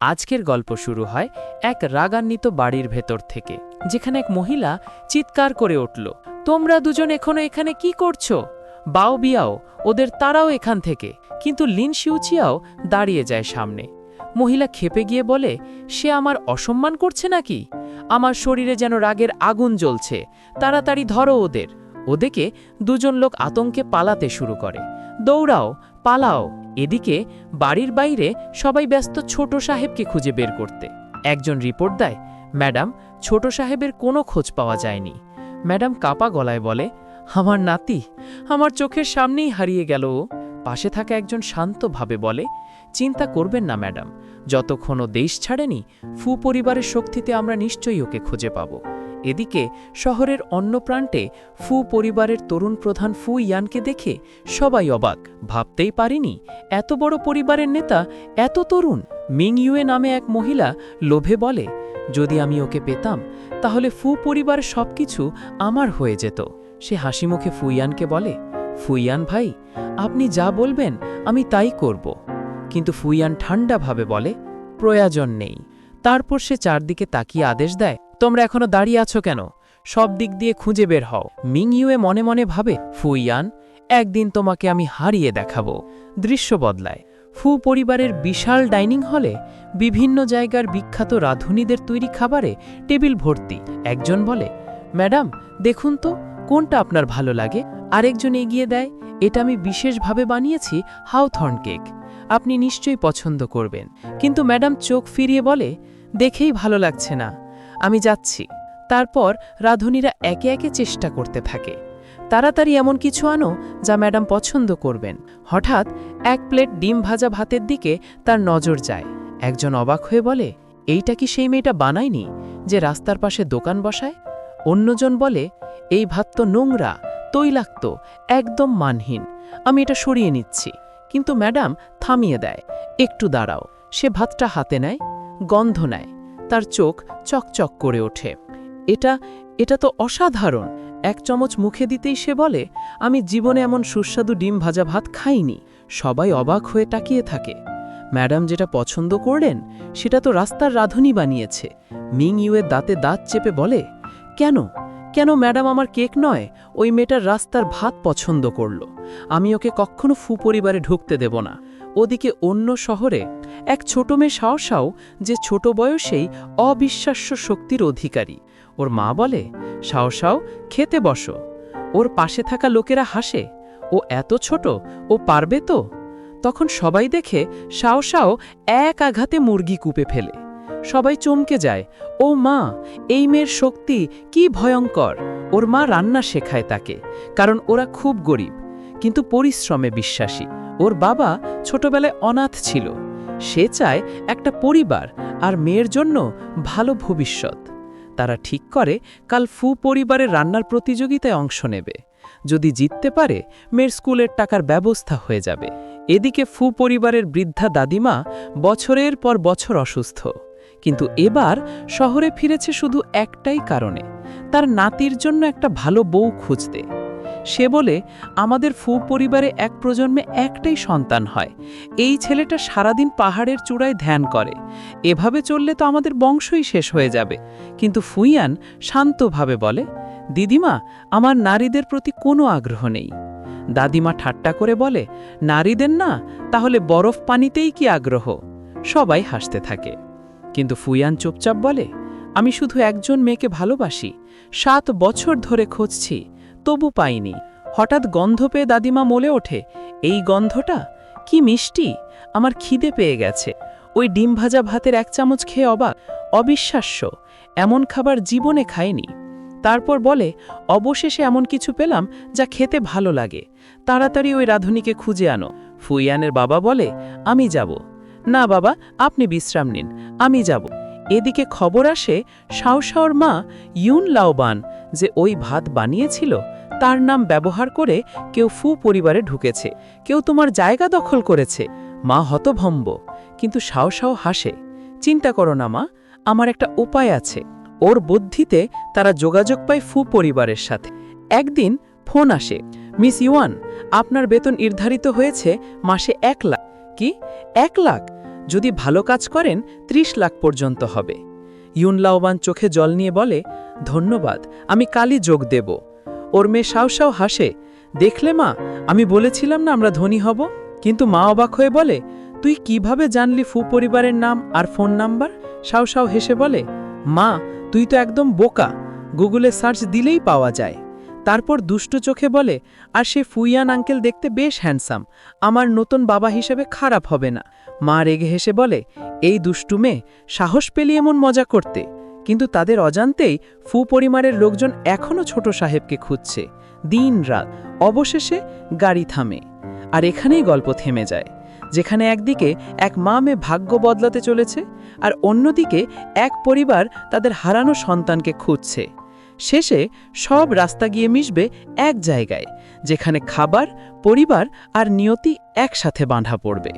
আজকের গল্প শুরু হয় এক রাগান্বিত বাড়ির ভেতর থেকে, যেখানে এক মহিলা চিৎকার করে উঠল, তোমরা দুজন এখনও এখানে কি করছ? বাও বিয়াও, ওদের তারাও এখান থেকে। কিন্তু লিন শিউচিয়াও দাঁড়িয়ে যায় সামনে। মহিলা খেপে গিয়ে বলে, সে আমার অসম্মান করছে নাকি? আমার শরীরে যেন রাগের আগুন জ্বলছে। তাড়াতাড়ি ধরো ওদের। ওদেরকে দুজন লোক আতঙ্কে পালাতে শুরু করে, দৌড়াও, পালাও। এদিকে বাড়ির বাইরে সবাই ব্যস্ত ছোট সাহেবকে খুঁজে বের করতে। একজন রিপোর্ট দেয়, ম্যাডাম, ছোট সাহেবের কোনো খোঁজ পাওয়া যায়নি। ম্যাডাম কাপা গলায় বলে, আমার নাতি, আমার চোখের সামনেই হারিয়ে গেল পাশে থাকা একজন শান্তভাবে বলে, চিন্তা করবেন না, ম্যাডাম, যতক্ষণ দেশ ছাড়েনি ফু পরিবারের শক্তিতে আমরা নিশ্চয়ই ওকে খুঁজে পাব। এদিকে শহরের অন্য প্রান্তে ফু পরিবারের তরুণ প্রধান ফু ইয়ানকে দেখে সবাই অবাক। ভাবতেই পারিনি, এত বড় পরিবারের নেতা, এত তরুণ, মিং ইউয়ে নামে এক মহিলা লোভে বলে, যদি আমি ওকে পেতাম, তাহলে ফু পরিবার সবকিছু আমার হয়ে যেত। সে হাসি হাসিমুখে ফুইয়ানকে বলে ফুইয়ান ভাই, আপনি যা বলবেন, আমি তাই করব। কিন্তু ফুইয়ান ঠান্ডাভাবে বলে, প্রয়োজন নেই। তারপর সে চারদিকে তাকিয়ে আদেশ দেয় তোমরা এখনও দাঁড়িয়ে আছো কেন? সব দিক দিয়ে খুঁজে বের হও। মিং ইউয়ে মনে মনে ভাবে, ফুইয়ান, একদিন তোমাকে আমি হারিয়ে দেখাবো। দৃশ্য বদলায়। ফু পরিবারের বিশাল ডাইনিং হলে বিভিন্ন জায়গার বিখ্যাত রাঁধুনিদের তৈরি খাবারে টেবিল ভর্তি। একজন বলে, ম্যাডাম, দেখুন তো, কোনটা আপনার ভালো লাগে? আরেকজন এগিয়ে দেয়, এটা আমি বিশেষভাবে বানিয়েছি হাউথর্ন কেক। আপনি নিশ্চয়ই পছন্দ করবেন। কিন্তু ম্যাডাম চোখ ফিরিয়ে বলে, দেখেই ভালো লাগছে না। আমি যাচ্ছি। তারপর রাঁধুনিরা একে একে চেষ্টা করতে থাকে। তাড়াতাড়ি এমন কিছু আনো যা ম্যাডাম পছন্দ করবেন। হঠাৎ এক প্লেট ডিম ভাজা ভাতের দিকে তার নজর যায়। একজন অবাক হয়ে বলে, এইটা কি সেই মেয়েটা বানায়নি যে রাস্তার পাশে দোকান বসায়? অন্যজন বলে, এই ভাত তো নোংরা, তৈলাক্ত, একদম মানহীন। আমি এটা সরিয়ে নিচ্ছি। কিন্তু ম্যাডাম থামিয়ে দেয়। একটু দাঁড়াও। সে ভাতটা হাতে নেয়, গন্ধ নেয়। তার চোখ চকচক করে ওঠে। এটা এটা তো অসাধারণ। এক চামচ মুখে দিতেই সে বলে, আমি জীবনে এমন সুস্বাদু ডিম ভাজা ভাত খাইনি। সবাই অবাক হয়ে তাকিয়ে থাকে। ম্যাডাম যেটা পছন্দ করলেন, সেটা তো রাস্তার রাঁধুনি বানিয়েছে। মিং ইউয়ের দাঁতে দাঁত চেপে বলে, কেন? কেন ম্যাডাম আমার কেক নয়? ওই মেয়েটার রাস্তার ভাত পছন্দ করল। আমি ওকে কখনো ফু পরিবারে ঢুকতে দেব না। ওদিকে অন্য শহরে এক ছোট মেয়ে সাওসাও যে ছোট বয়সেই অবিশ্বাস্য শক্তির অধিকারী। ওর মা বলে সাওসাও খেতে বসো। ওর পাশে থাকা লোকেরা হাসে, ও এত ছোট, ও পারবে তো? তখন সবাই দেখে সাওসাও এক আঘাতে মুরগি কূপে ফেলে। সবাই চমকে যায়, ও মা, এই মেয়ের শক্তি কি ভয়ঙ্কর। ওর মা রান্না শেখায় তাকে, কারণ ওরা খুব গরিব, কিন্তু পরিশ্রমে বিশ্বাসী। ওর বাবা ছোটবেলায় অনাথ ছিল। সে চায় একটা পরিবার আর মেয়ের জন্য ভালো ভবিষ্যৎ। তারা ঠিক করে কাল ফু পরিবারের রান্নার প্রতিযোগিতায় অংশ নেবে। যদি জিততে পারে, মেয়ের স্কুলের টাকার ব্যবস্থা হয়ে যাবে। এদিকে ফু পরিবারের বৃদ্ধা দাদিমা বছরের পর বছর অসুস্থ। কিন্তু এবার শহরে ফিরেছে শুধু একটাই কারণে, তার নাতির জন্য একটা ভালো বউ খুঁজতে। সে বলে, আমাদের ফু পরিবারে এক প্রজন্মে একটাই সন্তান হয়। এই ছেলেটা সারাদিন পাহাড়ের চূড়ায় ধ্যান করে। এভাবে চললে তো আমাদের বংশই শেষ হয়ে যাবে। কিন্তু ফুইয়ান শান্তভাবে বলে, দিদিমা, আমার নারীদের প্রতি কোনো আগ্রহ নেই। দাদিমা ঠাট্টা করে বলে, নারীদের না, তাহলে বরফ পানিতেই কি আগ্রহ? সবাই হাসতে থাকে। কিন্তু ফুইয়ান চুপচাপ বলে, আমি শুধু একজন মেয়েকে ভালোবাসি। সাত বছর ধরে খুঁজছি। তবু পাইনি। হঠাৎ গন্ধ পেয়ে দাদিমা মলে ওঠে, এই গন্ধটা? কি মিষ্টি? আমার খিদে পেয়ে গেছে। ওই ডিম ভাজা ভাতের এক চামচ খেয়ে অবাক, অবিশ্বাস্য, এমন খাবার জীবনে খায়নি তারপর বলে, অবশেষে এমন কিছু পেলাম যা খেতে ভালো লাগে। তাড়াতাড়ি ওই রাধুনিকে খুঁজে আনো। ফুইয়ানের বাবা বলে, আমি যাব। না বাবা, আপনি বিশ্রাম নিন, আমি যাব। এদিকে খবর আসে শাওশাওর মা ইউন লাওবান যে ওই ভাত বানিয়েছিল তার নাম ব্যবহার করে কেউ ফু পরিবারে ঢুকেছে, কেউ তোমার জায়গা দখল করেছে। মা হতভম্ব, কিন্তু শাওশাও হাসে। চিন্তা করো না মা, আমার একটা উপায় আছে। ওর বুদ্ধিতে তারা যোগাযোগ পায় ফু পরিবারের সাথে। একদিন ফোন আসে, মিস ইউয়ান, আপনার বেতন নির্ধারিত হয়েছে মাসে এক লাখ। কি? এক লাখ? যদি ভালো কাজ করেন, ত্রিশ লাখ পর্যন্ত হবে। ইউন লাওবান চোখে জল নিয়ে বলে, ধন্যবাদ, আমি কালই যোগ দেব। ওর মেয়ে সাও সাও হাসে, দেখলে মা, আমি বলেছিলাম না আমরা ধনী হব? কিন্তু মা অবাক হয়ে বলে, তুই কীভাবে জানলি ফু পরিবারের নাম আর ফোন নাম্বার? সাও সাও হেসে বলে, মা, তুই তো একদম বোকা। গুগলে সার্চ দিলেই পাওয়া যায়। তারপর দুষ্ট চোখে বলে, আর সে ফুইয়ান আঙ্কেল দেখতে বেশ হ্যান্ডসাম। আমার নতুন বাবা হিসেবে খারাপ হবে না। মা রেগে হেসে বলে, এই দুষ্টু মেয়ে, সাহস পেলি এমন মজা করতে? কিন্তু তাদের অজান্তেই ফু পরিমারের লোকজন এখনও ছোট সাহেবকে খুঁজছে। দিন রাত, অবশেষে গাড়ি থামে আর এখানেই গল্প থেমে যায়, যেখানে একদিকে এক মা মেয়ে ভাগ্য বদলাতে চলেছে আর অন্যদিকে এক পরিবার তাদের হারানো সন্তানকে খুঁজছে। শেষে সব রাস্তা গিয়ে মিশবে এক জায়গায়, যেখানে খাবার, পরিবার আর নিয়তি একসাথে বাঁধা পড়বে।